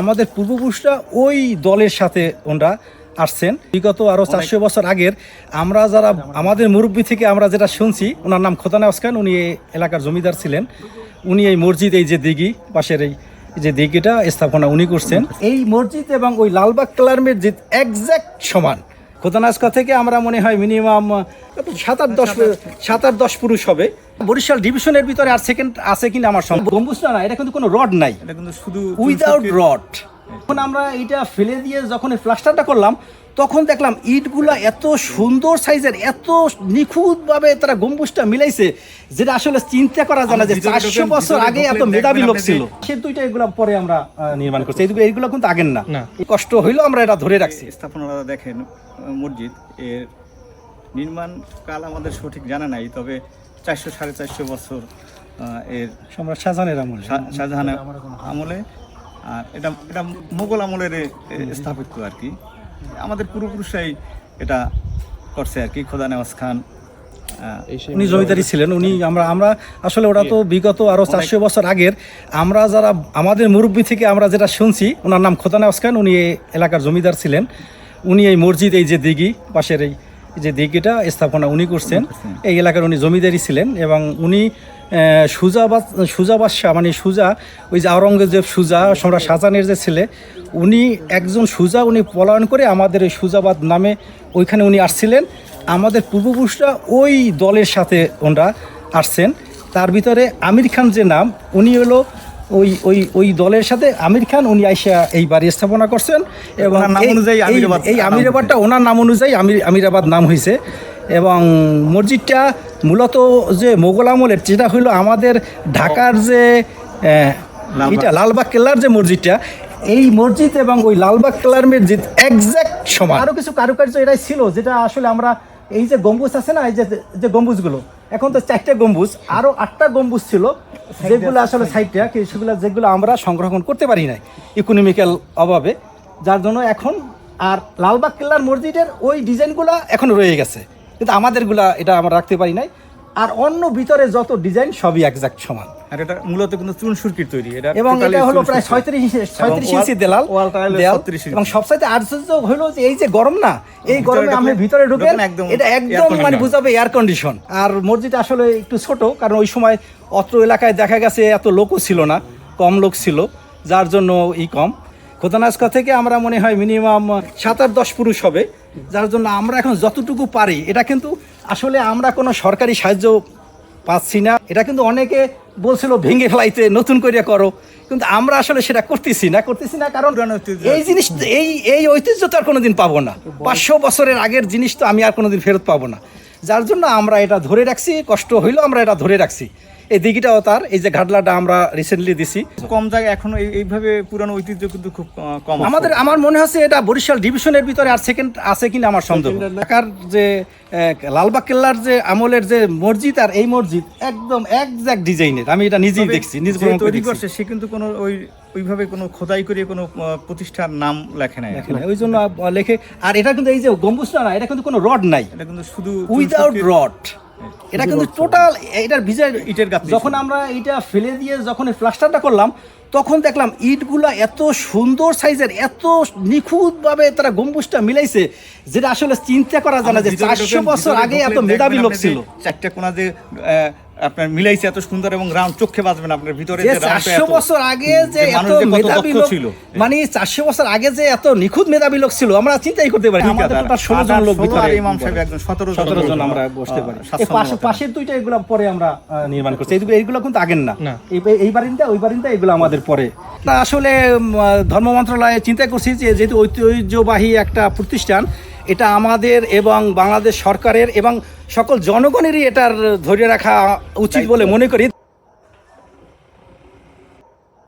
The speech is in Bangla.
আমাদের পূর্বপুরুষরা ওই দলের সাথে ওনারা আসছেন। বিগত আরও চারশো বছর আগের আমরা যারা আমাদের মুরব্বী থেকে আমরা যেটা শুনছি ওনার নাম খোদানা ওসকান উনি এই এলাকার জমিদার ছিলেন। উনি এই মসজিদ এই যে দিঘি পাশের এই যে দিঘিটা স্থাপনা উনি করছেন। এই মসজিদ এবং ওই লালবাগ ক্লার্মের যে একজ্যাক্ট সমান খোদানাস্কা থেকে আমরা মনে হয় মিনিমাম সাত আট দশ সাত আট দশ। পুরুষ হবে। বরিশাল ডিভিশনের ভিতরে আর সেকেন্ড আছে কিনা আমার সঙ্গে গম্বুজ না এটা কিন্তু কোনো রড নাই। এটা কিন্তু শুধু উইদাউট রড এখন আমরা এটা ফেলে দিয়ে যখন এই প্লাস্টারটা করলাম তখন দেখলাম ইটগুলা এত সুন্দর সাইজের এত নিখুঁতভাবে তারা গম্বুজটা মিলাইছে যেটা আসলে চিন্তা করা যায় না যে চারশো বছর আগে এত মেধাবী লোক ছিল। সে দুইটা এগুলো পরে আমরা নির্মাণ করছি। এইগুলো এইগুলো কিন্তু আগের না। কষ্ট হইল আমরা এটা ধরে রাখছি। স্থাপনারা দেখেন মসজিদ এর নির্মাণ কাল আমাদের সঠিক জানা নাই তবে চারশো সাড়ে চারশো বছর এর সম্রাট শাহজাহানের আমলে। শা- শাহজাহানের আমলে আর এটা এটা মোগল আমলের স্থাপিত আর কি। আমাদের পূর্বপুরুষরাই এটা করছে আর কি। খোদা নেওয়াজ খান উনি জমিদারি ছিলেন উনি আমরা আমরা আসলে ওরা তো বিগত আরও চারশো বছর আগের আমরা যারা আমাদের মুরব্বী থেকে আমরা যেটা শুনছি ওনার নাম খোদানা খান উনি এই এলাকার জমিদার ছিলেন। উনি এই মসজিদ এই যে দিঘি পাশের এই যে দিঘিটা স্থাপনা উনি করছেন। এই এলাকার উনি জমিদারি ছিলেন এবং উনি সুজাবাদ সুজাবাদ শাহ মানে সুজা ওই যে আওরঙ্গজেব সুজা সম্রাট শাহজাহানের যে ছেলে উনি একজন সুজা উনি পলায়ন করে আমাদের ওই সুজাবাদ নামে ওইখানে উনি আসছিলেন। আমাদের পূর্বপুরুষরা ওই দলের সাথে ওনারা আসছেন। তার ভিতরে আমির খান যে নাম উনি হলো ওই ওই ওই দলের সাথে আমির খান উনি আইসা এই বাড়ি স্থাপনা করছেন এবং নাম অনুযায়ী এই আমিরাবাদটা ওনার নাম অনুযায়ী আমির আমিরাবাদ নাম হয়েছে। এবং মসজিদটা মূলত যে মোগল আমলের যেটা হইল আমাদের ঢাকার যে এটা লালবাগ কেল্লার যে মসজিদটা এই মসজিদ এবং ওই লালবাগ কেল্লার মসজিদ একজ্যাক্ট সমান। আরও কিছু কারুকার্য এটাই ছিল যেটা আসলে আমরা এই যে গম্বুজ আছে না এই যে যে গম্বুজগুলো এখন তো চারটে গম্বুজ আরও আটটা গম্বুজ ছিল যেগুলো আসলে সাইডটা সেগুলো যেগুলো আমরা সংরক্ষণ করতে পারি নাই ইকোনমিক্যাল অভাবে যার জন্য এখন আর লালবাগ কেল্লার মসজিদের ওই ডিজাইনগুলো এখন রয়ে গেছে। কিন্তু আমাদেরগুলা এটা আমরা রাখতে পারি নাই আর অন্য ভিতরে যত ডিজাইন সবই একজাক্ট সমান আর এটা মূলত কিন্তু চুন সুরকির তৈরি এটা এবং এটা হলো প্রায়। ছয়ত্রিশ ছয়ত্রিশ ইঞ্চি দেলাল দেয়াল 36 ইঞ্চি। এবং সবসাইতে আশ্চর্য হলো যে এই যে গরম না এই গরমে আপনি ভিতরে ঢুকেন এটা একদম মানে। বুঝাবে এয়ার কন্ডিশন আর মসজিদ আসলে একটু ছোট কারণ ওই সময় অত্র এলাকায় দেখা গেছে এত লোকও ছিল না কম লোক ছিল যার জন্য ই কম খোদানাস্কা থেকে আমরা মনে হয় মিনিমাম সাত আট দশ পুরুষ হবে যার জন্য আমরা এখন যতটুকু পারি এটা কিন্তু আসলে আমরা কোনো সরকারি সাহায্য পাচ্ছি না। এটা কিন্তু অনেকে বলছিল ভেঙে ফেলাইতে নতুন করে করো। কিন্তু আমরা আসলে সেটা করতেছি না করতেছি না কারণ এই জিনিস এই এই ঐতিহ্য তো আর কোনোদিন পাবো না। পাঁচশো বছরের আগের জিনিস তো আমি আর কোনোদিন ফেরত পাবো না। যার জন্য আমরা এটা ধরে রাখছি কষ্ট হইলেও আমরা এটা ধরে রাখছি। এই দিঘিটাও তার এই যে ঘাটলাটা আমরা রিসেন্টলি দিছি। কম জায়গায় এখনও এই- এইভাবে পুরানো ঐতিহ্য কিন্তু খুব কম আমাদের আমার মনে হচ্ছে এটা বরিশাল ডিভিশনের ভিতরে আর সেকেন্ড আছে কিনা আমার সন্দেহ। ঢাকার যে লালবাগ কেল্লার যে আমলের যে মসজিদ আর এই মসজিদ একদম একজ্যাক্ট ডিজাইনের আমি এটা নিজেই দেখছি নিজ তৈরি করছে সে কিন্তু কোনো ওই ওইভাবে কোনো খোদাই করে কোনো প্রতিষ্ঠার নাম লেখে নাই। ওই জন্য লেখে আর এটা কিন্তু এই যে গম্বুজটা না এটা কিন্তু কোনো রড নাই। এটা কিন্তু শুধু উইদাউট রড এটা কিন্তু টোটাল এটার ভিজা ইটের গাছ যখন আমরা এটা ফেলে দিয়ে যখন এই প্লাস্টারটা করলাম তখন দেখলাম ইটগুলা এত সুন্দর সাইজের এত নিখুঁতভাবে তারা গম্বুজটা মিলাইছে যেটা আসলে চিন্তা করা যায় না যে চারশো বছর আগে এত মেধাবী লোক ছিল। চারটা কোনা যে আপনার মিলাইছে এত সুন্দর এবং রাউন্ড চোখে বাজবেন আপনার ভিতরে যে চারশো বছর আগে যে এত মেধাবী লোক ছিল। মানে চারশো বছর আগে যে এত নিখুঁত মেধাবী লোক ছিল আমরা চিন্তাই করতে পারি আমাদের ষোলো জন লোক ভিতরে। ইমাম সাহেব একজন সতেরো সতেরো জন আমরা বসতে পারি। পাশে পাশের দুইটা এগুলো পরে আমরা নির্মাণ করছি। এইগুলো এইগুলো কিন্তু আগের না। এই- এই বারিন্দা ওই বারিন্দা এগুলো আমাদের পরে। না আসলে ধর্ম মন্ত্রণালয়ে চিন্তা করছি যে যেহেতু ঐতিহ্যবাহী একটা প্রতিষ্ঠান এটা আমাদের এবং বাংলাদেশ সরকারের এবং সকল জনগণেরই এটার ধরে রাখা উচিত বলে মনে করি।